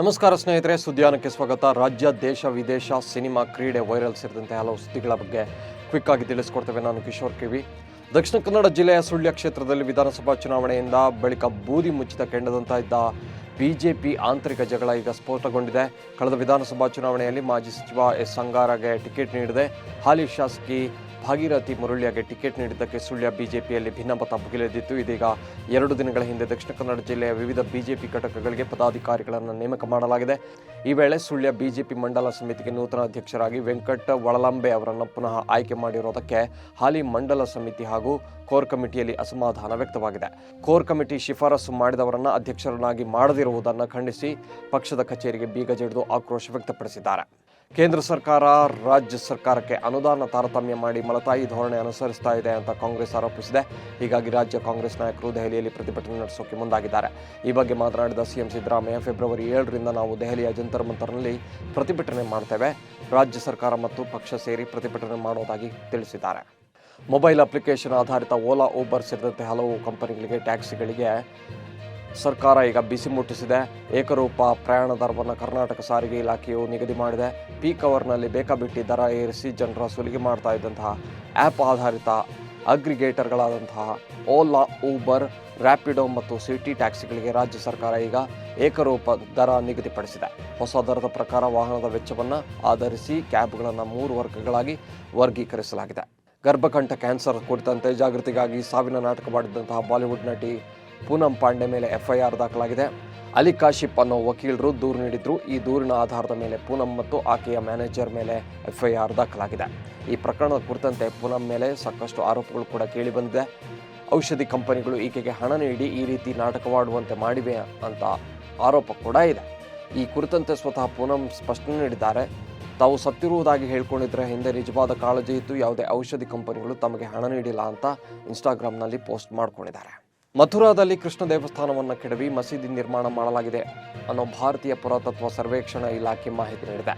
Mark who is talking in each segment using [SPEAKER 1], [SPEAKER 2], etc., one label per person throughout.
[SPEAKER 1] ನಮಸ್ಕಾರ ಸ್ನೇಹಿತರೆ ಸುದ್ದಿಯಾನಕ್ಕೆ ಸ್ವಾಗತ. ರಾಜ್ಯ, ದೇಶ, ವಿದೇಶ, ಸಿನಿಮಾ, ಕ್ರೀಡೆ, ವೈರಲ್ ಸೇರಿದಂತೆ ಹಲವು ಸುದ್ದಿಗಳ ಬಗ್ಗೆ ಕ್ವಿಕ್ ಆಗಿ ತಿಳಿಸ್ಕೊಡ್ತೇವೆ. ನಾನು ಕಿಶೋರ್ ಕಿವಿ. ದಕ್ಷಿಣ ಕನ್ನಡ ಜಿಲ್ಲೆಯ ಸುಳ್ಯ ಕ್ಷೇತ್ರದಲ್ಲಿ ವಿಧಾನಸಭಾ ಚುನಾವಣೆಯಿಂದ ಬಳಿಕ ಬೂದಿ ಮುಚ್ಚಿದ ಕೆಂಡದಂತ ಇದ್ದ ಬಿಜೆಪಿ ಆಂತರಿಕ ಜಗಳ ಈಗ ಸ್ಫೋಟಗೊಂಡಿದೆ. ಕಳೆದ ವಿಧಾನಸಭಾ ಚುನಾವಣೆಯಲ್ಲಿ ಮಾಜಿ ಸಚಿವ ಎಸ್. ಅಂಗಾರಗೆ ಟಿಕೆಟ್ ನೀಡಿದೆ. ಹಾಲಿ ಶಾಸಕಿ ಭಾಗೀರಥಿ ಮುರಳಿಯಾಗೆ ಟಿಕೆಟ್ ನೀಡಿದ್ದಕ್ಕೆ ಸುಳ್ಯ ಬಿಜೆಪಿಯಲ್ಲಿ ಭಿನ್ನಮತ ಭುಗಿಲೆದ್ದಿತ್ತು ಇದೀಗ ಎರಡು ದಿನಗಳ ಹಿಂದೆ ದಕ್ಷಿಣ ಕನ್ನಡ ಜಿಲ್ಲೆಯ ವಿವಿಧ ಬಿಜೆಪಿ ಘಟಕಗಳಿಗೆ ಪದಾಧಿಕಾರಿಗಳನ್ನು ನೇಮಕ ಮಾಡಲಾಗಿದೆ. ಈ ವೇಳೆ ಸುಳ್ಯ ಬಿಜೆಪಿ ಮಂಡಲ ಸಮಿತಿಗೆ ನೂತನ ಅಧ್ಯಕ್ಷರಾಗಿ ವೆಂಕಟ ಒಳಲಂಬೆ ಅವರನ್ನು ಪುನಃ ಆಯ್ಕೆ ಮಾಡಿರೋದಕ್ಕೆ ಹಾಲಿ ಮಂಡಲ ಸಮಿತಿ ಹಾಗೂ ಕೋರ್ ಕಮಿಟಿಯಲ್ಲಿ ಅಸಮಾಧಾನ ವ್ಯಕ್ತವಾಗಿದೆ. ಕೋರ್ ಕಮಿಟಿ ಶಿಫಾರಸು ಮಾಡಿದವರನ್ನು ಅಧ್ಯಕ್ಷರನ್ನಾಗಿ ಮಾಡದಿರುವುದನ್ನು ಖಂಡಿಸಿ ಪಕ್ಷದ ಕಚೇರಿಗೆ ಬೀಗ ಜಡಿದು ಆಕ್ರೋಶ ವ್ಯಕ್ತಪಡಿಸಿದ್ದಾರೆ. ಕೇಂದ್ರ ಸರ್ಕಾರ, ರಾಜ್ಯ ಸರ್ಕಾರಕ್ಕೆ ಅನುದಾನ ತಾರತಮ್ಯ ಮಾಡಿ ಮಲತಾಯಿ ಧೋರಣೆ ಅನುಸರಿಸ್ತಾ ಇದೆ ಅಂತ ಕಾಂಗ್ರೆಸ್ ಆರೋಪಿಸಿದೆ. ಹೀಗಾಗಿ ರಾಜ್ಯ ಕಾಂಗ್ರೆಸ್ ನಾಯಕರು ದೆಹಲಿಯಲ್ಲಿ ಪ್ರತಿಭಟನೆ ನಡೆಸೋಕೆ ಮುಂದಾಗಿದ್ದಾರೆ. ಈ ಬಗ್ಗೆ ಮಾತನಾಡಿದ ಸಿಎಂ ಸಿದ್ದರಾಮಯ್ಯ, ಫೆಬ್ರವರಿ ಏಳರಿಂದ ನಾವು ದೆಹಲಿಯ ಜಂತರ್ ಮಂತರ್ನಲ್ಲಿ ಪ್ರತಿಭಟನೆ ಮಾಡ್ತೇವೆ. ರಾಜ್ಯ ಸರ್ಕಾರ ಮತ್ತು ಪಕ್ಷ ಸೇರಿ ಪ್ರತಿಭಟನೆ ಮಾಡೋದಾಗಿ ತಿಳಿಸಿದ್ದಾರೆ. ಮೊಬೈಲ್ ಅಪ್ಲಿಕೇಶನ್ ಆಧಾರಿತ ಓಲಾ, ಊಬರ್ ಸೇರಿದಂತೆ ಹಲವು ಕಂಪನಿಗಳಿಗೆ, ಟ್ಯಾಕ್ಸಿಗಳಿಗೆ ಸರ್ಕಾರ ಈಗ ಬಿಸಿ ಮುಟ್ಟಿಸಿದೆ. ಏಕರೂಪ ಪ್ರಯಾಣ ದರವನ್ನು ಕರ್ನಾಟಕ ಸಾರಿಗೆ ಇಲಾಖೆಯು ನಿಗದಿ ಮಾಡಿದೆ. ಪೀಕ್ ಅವರ್ನಲ್ಲಿ ಬೇಕಾಬಿಟ್ಟಿ ದರ ಏರಿಸಿ ಜನರ ಸುಲಿಗೆ ಮಾಡ್ತಾ ಇದ್ದಂತಹ ಆ್ಯಪ್ ಆಧಾರಿತ ಅಗ್ರಿಗೇಟರ್ಗಳಾದಂತಹ ಓಲಾ, ಊಬರ್ ರ್ಯಾಪಿಡೋ ಮತ್ತು ಸಿಟಿ ಟ್ಯಾಕ್ಸಿಗಳಿಗೆ ರಾಜ್ಯ ಸರ್ಕಾರ ಈಗ ಏಕರೂಪ ದರ ನಿಗದಿಪಡಿಸಿದೆ. ಹೊಸ ದರದ ಪ್ರಕಾರ ವಾಹನದ ವೆಚ್ಚವನ್ನು ಆಧರಿಸಿ ಕ್ಯಾಬ್ಗಳನ್ನು ಮೂರು ವರ್ಗಗಳಾಗಿ ವರ್ಗೀಕರಿಸಲಾಗಿದೆ. ಗರ್ಭಕಂಠ ಕ್ಯಾನ್ಸರ್ ಕುರಿತಂತೆ ಜಾಗೃತಿಗಾಗಿ ಸಾವಿನ ನಾಟಕ ಮಾಡಿದ್ದಂತಹ ಬಾಲಿವುಡ್ ನಟಿ ಪೂನಂ ಪಾಂಡೆ ಮೇಲೆ ಎಫ್ಐಆರ್ ದಾಖಲಾಗಿದೆ. ಅಲಿ ಕಾಶಿಪ್ ಅನ್ನೋ ವಕೀಲರು ದೂರು ನೀಡಿದ್ರು. ಈ ದೂರಿನ ಆಧಾರದ ಮೇಲೆ ಪೂನಂ ಮತ್ತು ಆಕೆಯ ಮ್ಯಾನೇಜರ್ ಮೇಲೆ ಎಫ್ಐಆರ್ ದಾಖಲಾಗಿದೆ. ಈ ಪ್ರಕರಣದ ಕುರಿತಂತೆ ಪೂನಂ ಮೇಲೆ ಸಾಕಷ್ಟು ಆರೋಪಗಳು ಕೂಡ ಕೇಳಿಬಂದಿದೆ ಔಷಧಿ ಕಂಪನಿಗಳು ಈಕೆಗೆ ಹಣ ನೀಡಿ ಈ ರೀತಿ ನಾಟಕವಾಡುವಂತೆ ಮಾಡಿವೆ ಅಂತ ಆರೋಪ ಕೂಡ ಇದೆ. ಈ ಕುರಿತಂತೆ ಸ್ವತಃ ಪೂನಂ ಸ್ಪಷ್ಟನೆ ನೀಡಿದ್ದಾರೆ. ತಾವು ಸತ್ತಿರುವುದಾಗಿ ಹೇಳ್ಕೊಂಡಿದ್ರೆ ಹಿಂದೆ ನಿಜವಾದ ಕಾಳಜಿ ಇತ್ತು ಯಾವುದೇ ಔಷಧಿ ಕಂಪನಿಗಳು ತಮಗೆ ಹಣ ನೀಡಿಲ್ಲ ಅಂತ ಇನ್ಸ್ಟಾಗ್ರಾಮ್ನಲ್ಲಿ ಪೋಸ್ಟ್ ಮಾಡ್ಕೊಂಡಿದ್ದಾರೆ. ಮಥುರಾದಲ್ಲಿ ಕೃಷ್ಣ ದೇವಸ್ಥಾನವನ್ನು ಕೆಡವಿ ಮಸೀದಿ ನಿರ್ಮಾಣ ಮಾಡಲಾಗಿದೆ ಅನ್ನೋ ಭಾರತೀಯ ಪುರಾತತ್ವ ಸರ್ವೇಕ್ಷಣಾ ಇಲಾಖೆ ಮಾಹಿತಿ ನೀಡಿದೆ.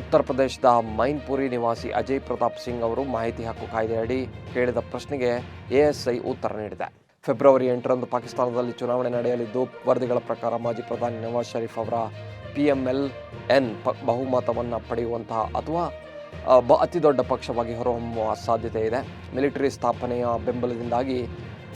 [SPEAKER 1] ಉತ್ತರ ಪ್ರದೇಶದ ಮೈನ್ಪುರಿ ನಿವಾಸಿ ಅಜಯ್ ಪ್ರತಾಪ್ ಸಿಂಗ್ ಅವರು ಮಾಹಿತಿ ಹಕ್ಕು ಕಾಯ್ದೆಯಡಿ ಕೇಳಿದ ಪ್ರಶ್ನೆಗೆ ಎಎಸ್ಐ ಉತ್ತರ ನೀಡಿದೆ. ಫೆಬ್ರವರಿ ಎಂಟರಂದು ಪಾಕಿಸ್ತಾನದಲ್ಲಿ ಚುನಾವಣೆ ನಡೆಯಲಿದ್ದು, ವರದಿಗಳ ಪ್ರಕಾರ ಮಾಜಿ ಪ್ರಧಾನಿ ನವಾಜ್ ಷರೀಫ್ ಅವರ ಪಿ ಎಂ ಎಲ್ ಎನ್ ಬಹುಮತವನ್ನು ಪಡೆಯುವಂತಹ ಅಥವಾ ಅತಿದೊಡ್ಡ ಬ ಅತಿ ದೊಡ್ಡ ಪಕ್ಷವಾಗಿ ಹೊರಹೊಮ್ಮುವ ಸಾಧ್ಯತೆ ಇದೆ. ಮಿಲಿಟರಿ ಸ್ಥಾಪನೆಯ ಬೆಂಬಲದಿಂದಾಗಿ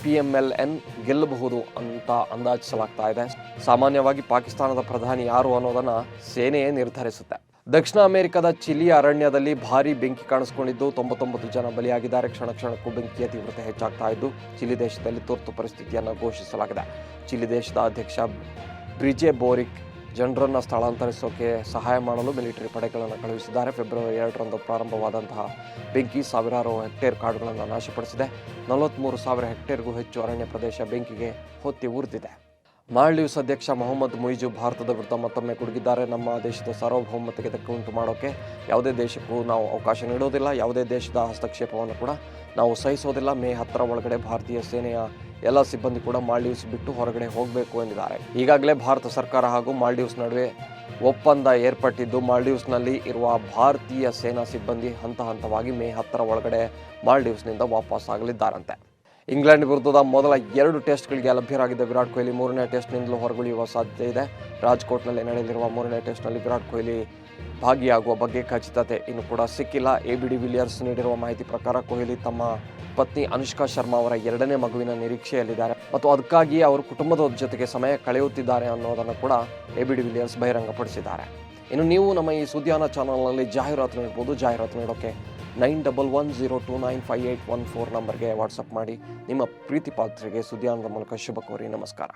[SPEAKER 1] ಪಿ ಎಂ ಎಲ್ ಎನ್ ಗೆಲ್ಲಬಹುದು ಅಂತ ಅಂದಾಜಿಸಲಾಗ್ತಾ ಇದೆ. ಸಾಮಾನ್ಯವಾಗಿ ಪಾಕಿಸ್ತಾನದ ಪ್ರಧಾನಿ ಯಾರು ಅನ್ನೋದನ್ನ ಸೇನೆಯೇ ನಿರ್ಧರಿಸುತ್ತೆ. ದಕ್ಷಿಣ ಅಮೆರಿಕದ ಚಿಲಿ ಅರಣ್ಯದಲ್ಲಿ ಭಾರಿ ಬೆಂಕಿ ಕಾಣಿಸಿಕೊಂಡಿದ್ದು ತೊಂಬತ್ತೊಂಬತ್ತು ಜನ ಬಲಿಯಾಗಿದ್ದಾರೆ. ಕ್ಷಣ ಕ್ಷಣಕ್ಕೂ ಬೆಂಕಿಯ ತೀವ್ರತೆ ಹೆಚ್ಚಾಗ್ತಾ ಇದ್ದು ಚಿಲಿ ದೇಶದಲ್ಲಿ ತುರ್ತು ಪರಿಸ್ಥಿತಿಯನ್ನು ಘೋಷಿಸಲಾಗಿದೆ. ಚಿಲಿ ದೇಶದ ಅಧ್ಯಕ್ಷ ಬ್ರಿಜೆ ಬೋರಿಕ್ ಜನರನ್ನು ಸ್ಥಳಾಂತರಿಸೋಕೆ ಸಹಾಯ ಮಾಡಲು ಮಿಲಿಟರಿ ಪಡೆಗಳನ್ನು ಕಳುಹಿಸಿದ್ದಾರೆ. ಫೆಬ್ರವರಿ ಎರಡರಂದು ಪ್ರಾರಂಭವಾದಂತಹ ಬೆಂಕಿ ಸಾವಿರಾರು ಹೆಕ್ಟೇರ್ ಕಾಡುಗಳನ್ನು ನಾಶಪಡಿಸಿದೆ. ನಲವತ್ತ್ಮೂರು ಸಾವಿರ ಹೆಕ್ಟೇರ್ಗೂ ಹೆಚ್ಚು ಅರಣ್ಯ ಪ್ರದೇಶ ಬೆಂಕಿಗೆ ಹೊತ್ತಿ ಉರಿದಿದೆ. ಮಾಲ್ಡೀವ್ಸ್ ಅಧ್ಯಕ್ಷ ಮೊಹಮ್ಮದ್ ಮುಯಿಜು ಭಾರತದ ವಿರುದ್ಧ ಮತ್ತೊಮ್ಮೆ ಕುಡುಗಿದ್ದಾರೆ. ನಮ್ಮ ದೇಶದ ಸಾರ್ವಭೌಮತೆಗೆ ಧಕ್ಕೆ ಉಂಟು ಮಾಡೋಕ್ಕೆ ಯಾವುದೇ ದೇಶಕ್ಕೂ ನಾವು ಅವಕಾಶ ನೀಡೋದಿಲ್ಲ ಯಾವುದೇ ದೇಶದ ಹಸ್ತಕ್ಷೇಪವನ್ನು ಕೂಡ ನಾವು ಸಹಿಸೋದಿಲ್ಲ. ಮೇ ಹತ್ತರ ಒಳಗಡೆ ಭಾರತೀಯ ಸೇನೆಯ ಎಲ್ಲ ಸಿಬ್ಬಂದಿ ಕೂಡ ಮಾಲ್ಡೀವ್ಸ್ ಬಿಟ್ಟು ಹೊರಗಡೆ ಹೋಗಬೇಕು ಎಂದಿದ್ದಾರೆ. ಈಗಾಗಲೇ ಭಾರತ ಸರ್ಕಾರ ಹಾಗೂ ಮಾಲ್ಡೀವ್ಸ್ ನಡುವೆ ಒಪ್ಪಂದ ಏರ್ಪಟ್ಟಿದ್ದು, ಮಾಲ್ಡೀವ್ಸ್ನಲ್ಲಿ ಇರುವ ಭಾರತೀಯ ಸೇನಾ ಸಿಬ್ಬಂದಿ ಹಂತ ಹಂತವಾಗಿ ಮೇ ಹತ್ತರ ಒಳಗಡೆ ಮಾಲ್ಡೀವ್ಸ್ನಿಂದ ವಾಪಸ್ ಆಗಲಿದ್ದಾರಂತೆ ಇಂಗ್ಲೆಂಡ್ ವಿರುದ್ಧದ ಮೊದಲ ಎರಡು ಟೆಸ್ಟ್ಗಳಿಗೆ ಲಭ್ಯರಾಗಿದ್ದ ವಿರಾಟ್ ಕೊಹ್ಲಿ ಮೂರನೇ ಟೆಸ್ಟ್ನಿಂದಲೂ ಹೊರಗುಳಿಯುವ ಸಾಧ್ಯತೆ ಇದೆ. ರಾಜ್ಕೋಟ್ನಲ್ಲಿ ನಡೆಯಲಿರುವ ಮೂರನೇ ಟೆಸ್ಟ್ನಲ್ಲಿ ವಿರಾಟ್ ಕೊಹ್ಲಿ ಭಾಗಿಯಾಗುವ ಬಗ್ಗೆ ಖಚಿತತೆ ಇನ್ನು ಕೂಡ ಸಿಕ್ಕಿಲ್ಲ. ಎ ಬಿ ಡಿ ವಿಲಿಯರ್ಸ್ ನೀಡಿರುವ ಮಾಹಿತಿ ಪ್ರಕಾರ ಕೊಹ್ಲಿ ತಮ್ಮ ಪತ್ನಿ ಅನುಷ್ಕಾ ಶರ್ಮಾ ಅವರ ಎರಡನೇ ಮಗುವಿನ ನಿರೀಕ್ಷೆಯಲ್ಲಿದ್ದಾರೆ. ಮತ್ತು ಅದಕ್ಕಾಗಿ ಅವರು ಕುಟುಂಬದ ಜೊತೆಗೆ ಸಮಯ ಕಳೆಯುತ್ತಿದ್ದಾರೆ ಅನ್ನೋದನ್ನು ಕೂಡ ಎ ಬಿ ಡಿ ವಿಲಿಯರ್ಸ್ ಬಹಿರಂಗಪಡಿಸಿದ್ದಾರೆ. ಇನ್ನು ನೀವು ನಮ್ಮ ಈ ಸುದ್ದಿಯಾನ ಚಾನಲ್ನಲ್ಲಿ ಜಾಹೀರಾತು ನೀಡ್ಬೋದು. ಜಾಹೀರಾತು ನೀಡೋಕ್ಕೆ nine double one zero two nine five eight one four ನಂಬರ್ಗೆ ವಾಟ್ಸಪ್ ಮಾಡಿ. ನಿಮ್ಮ ಪ್ರೀತಿ ಪಾತ್ರರಿಗೆ ಸುದ್ದಿಯಾನದ ಮೂಲಕ ಶುಭ ಕೋರಿ ನಮಸ್ಕಾರ.